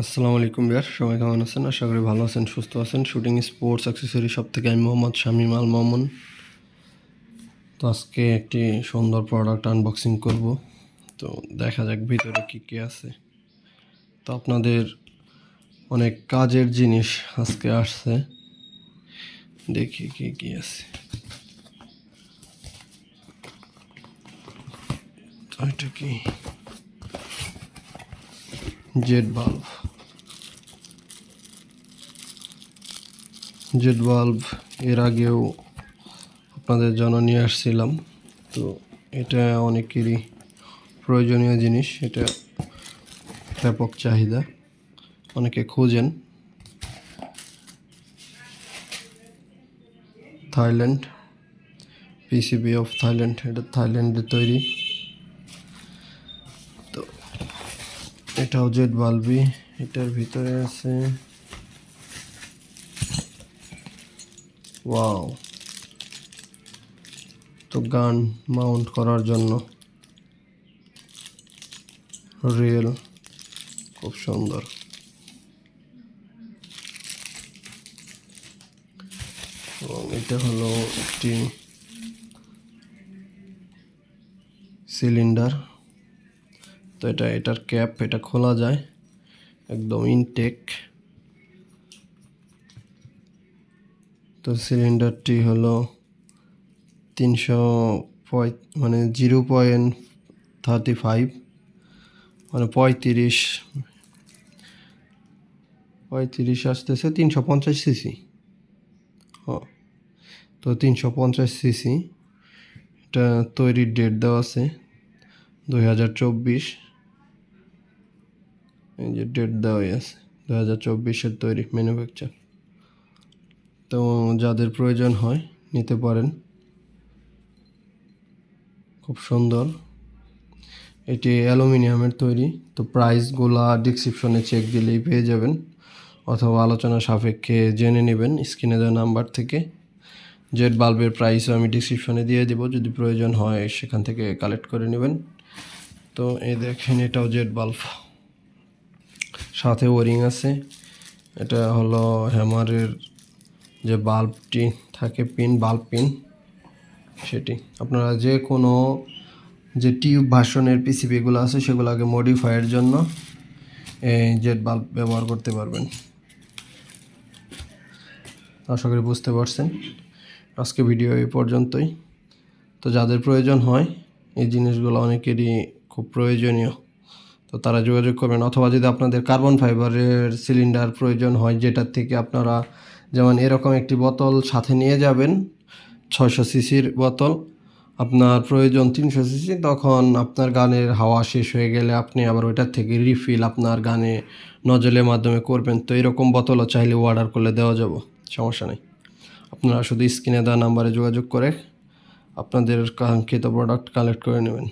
আসসালামু আলাইকুম বিয়ার, সবাই কেমন আছেন? আশা করি ভালো আছেন, সুস্থ আছেন। শুটিং স্পোর্টস অ্যাক্সেসরি সব থেকে আমি মোহাম্মদ শামিম আল মামুন। তো আজকে একটি সুন্দর প্রোডাক্ট আনবক্সিং করব। তো দেখা যাক ভিতরে কী কী আছে। তো আপনাদের অনেক কাজের জিনিস আজকে আসছে। দেখি কী কী আছে। এটা কি? জেট বাল্ব জেট বাল্ব এর আগেও আপনাদের জন্য নিয়ে আসছিলাম। তো এটা অনেকেরই প্রয়োজনীয় জিনিস, এটা ব্যাপক চাহিদা। অনেকে খোঁজেন। থাইল্যান্ড, পিসিবি অফ থাইল্যান্ড, এটা থাইল্যান্ডে তৈরি। তো এটাও জেট বাল্বই এটার ভিতরে আছে ওয়াও তো গান মাউন্ট করার জন্য রিয়েল খুব সুন্দর। এবং এটা হলো একটি সিলিন্ডার তো এটা, এটার ক্যাপ এটা খোলা যায়, একদম ইনটেক তো সিলিন্ডারটি হলো তিনশো মানে জিরো পয়েন্ট থার্টি ফাইভ মানে পঁয়ত্রিশ পঁয়ত্রিশ আসতেছে তিনশো পঞ্চাশ সিসি। তো তিনশো পঞ্চাশ সিসি, এটা তৈরির ডেট দেওয়া আছে দুই হাজার চব্বিশ। এই যে ডেট দেওয়াই আছে দু হাজার চব্বিশের তৈরি ম্যানুফ্যাকচার। তো যাদের প্রয়োজন হয় নিতে পারেন। খুব সুন্দর। এটি অ্যালুমিনিয়ামের তৈরি। তো প্রাইসগুলা ডিসক্রিপশনে চেক দিলেই পেয়ে যাবেন। অথবা আলোচনা সাপেক্ষে জেনে নেবেন স্ক্রিনে দেওয়া নাম্বার থেকে। জেট বাল্বের প্রাইসও আমি ডিসক্রিপশনে দিয়ে দেবো। যদি প্রয়োজন হয় সেখান থেকে কালেক্ট করে নেবেন। তো এই দেখেন এটাও জেট বাল্ব সাথে ওয়ারিং আছে। এটা হলো হ্যামারের যে বাল্বটি থাকে পিন বাল্ব পিন সেটি। আপনারা যে কোনো যে টিউব ভাষণের পিসিবিগুলো আছে সেগুলোকে মডিফাইয়ের জন্য এই জেট বাল্ব ব্যবহার করতে পারবেন। আশা করি বুঝতে পারছেন। আজকে ভিডিও এই পর্যন্তই। তো যাদের প্রয়োজন হয়, এই জিনিসগুলো অনেকেরই খুব প্রয়োজনীয়। তো তারা যোগাযোগ করবেন, অথবা যদি আপনাদের কার্বন ফাইবারের সিলিন্ডার প্রয়োজন হয়, যেটার থেকে আপনারা যেমন এরকম একটি বোতল সাথে নিয়ে যাবেন, ছয়শো সিসির বোতল। আপনার প্রয়োজন তিনশো সিসি, তখন আপনার গানের হাওয়া শেষ হয়ে গেলে আপনি আবার ওইটার থেকে রিফিল আপনার গানে নজলের মাধ্যমে করবেন। তো এরকম বোতলও চাইলে অর্ডার করলে দেওয়া যাব, সমস্যা নেই। আপনারা শুধু স্ক্রিনে দেওয়া নাম্বারে যোগাযোগ করে আপনাদের কাঙ্ক্ষিত প্রোডাক্ট কালেক্ট করে নেবেন।